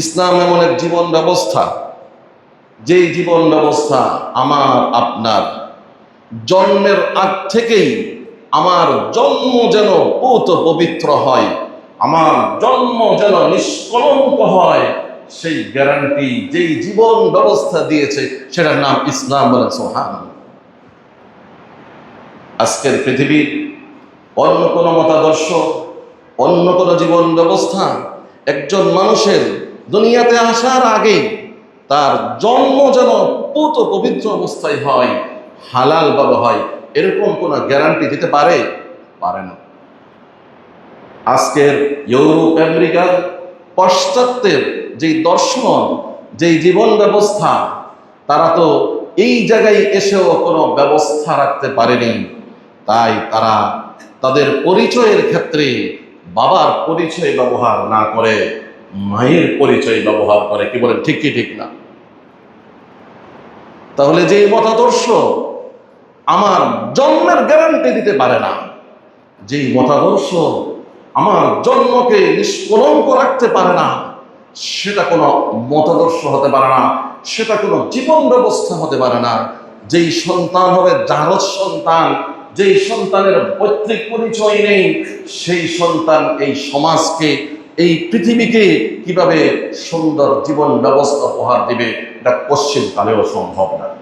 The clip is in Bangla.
ইসলাম এমন এক জীবন ব্যবস্থা, যেই জীবন ব্যবস্থা আমার, আপনার। জন্মের আগ থেকেই আমার জন্ম যেন পূত পবিত্র হয়, আমার জন্ম যেন নিষ্কলঙ্ক হয়, সেই গ্যারান্টি যেই জীবন ব্যবস্থা দিয়েছে, সেটার নাম ইসলাম বলেন সোহান আজকের পৃথিবীর অন্য কোনো মতাদর্শ, অন্য কোনো জীবন ব্যবস্থা, একজন মানুষের দুনিয়াতে আসার আগেই তার জন্ম যেন পুত পবিত্র অবস্থায় হয়, হালাল হালালভাবে হয়, এরকম কোনো গ্যারান্টি দিতে পারে? পারে না। আজকের ইউরোপ, আমেরিকা পাশ্চাত্যের যেই দর্শন, যেই জীবন ব্যবস্থা, তারা তো এই জায়গায় এসেও কোনো ব্যবস্থা রাখতে পারেনি। তাই তারা তাদের পরিচয়ের ক্ষেত্রে বাবার পরিচয় ব্যবহার না করে। মায়ের পরিচয় ব্যবহার করে, কি বলেন, ঠিক কি, ঠিক না? তাহলে যে মতাদর্শ আমার জন্মের গ্যারান্টি দিতে পারে না, যেই মতাদর্শ আমার জন্মকে নিষ্কলঙ্ক রাখতে পারে না, সেটা কোনো মতাদর্শ হতে পারে না, সেটা কোনো জীবন ব্যবস্থা হতে পারে না, যেই সন্তান হবে জারজ সন্তান, যেই সন্তানের পৈতৃক পরিচয় নেই, সেই সন্তান এই সমাজকে এই পৃথিবীকে কীভাবে সুন্দর জীবন ব্যবস্থা উপহার দিবে এটা পশ্চিমকালেও সম্ভব না।